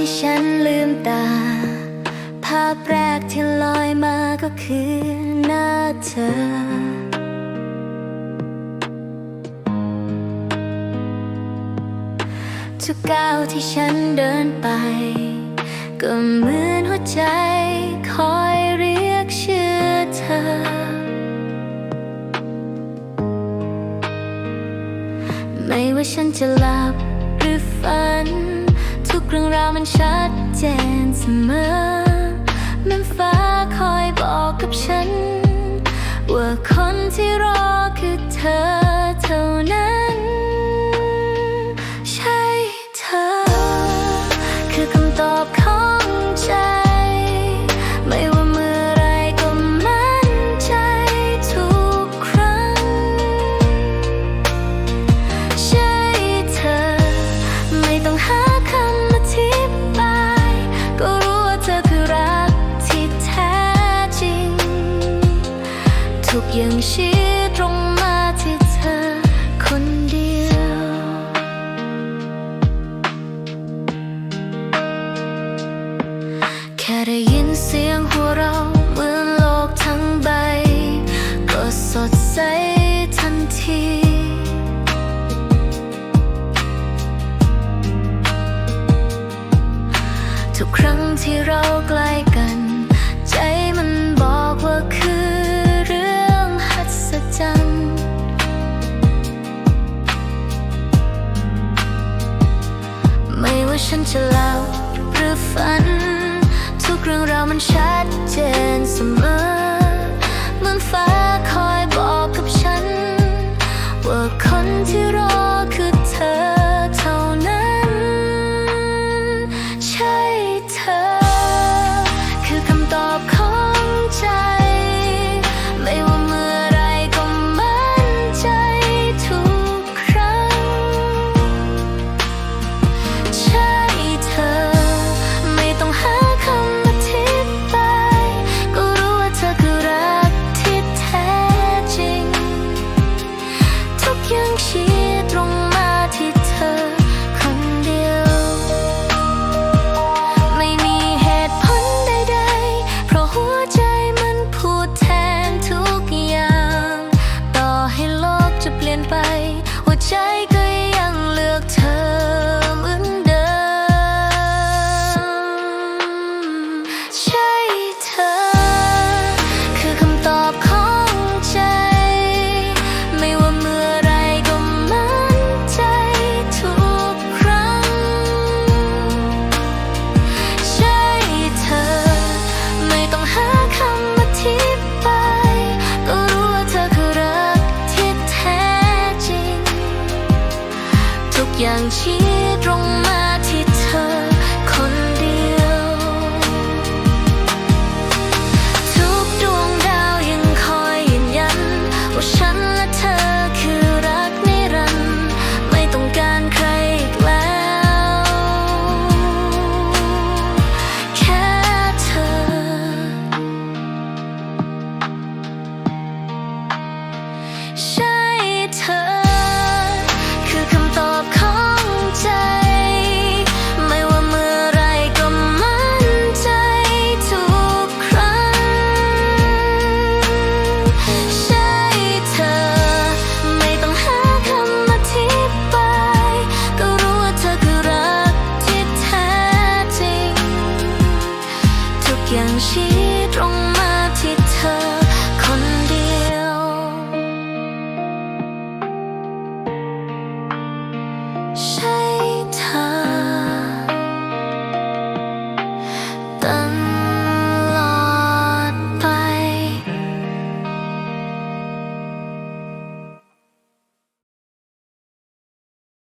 ที่ฉันลืมตา ภาพแรกที่ลอยมาก็คือหน้าเธอ ทุกก้าวที่ฉันเดินไป ก็เหมือนหัวใจคอยเรียกชื่อเธอ ไม่ว่าฉันจะหลับ มันชัดเจนเสมอมันฟ้าคอยบอกกับฉัน ว่าคนที่รอคือเธอเท่านั้น ย่างชี้ตรงมาที่เธอคนเดียว แค่ได้ยินเสียงหัวเราะเหมือนโลกทั้งใบ ก็สดใสทันทีทุกครั้งที่เราใกล้กัน ใจมัน ว่าฉันจะเล่าหรือฝัน ทุกเรื่องราวมันชัดเจนเสมอ 想起 ชี้ตงมาที่เธอคนเดียว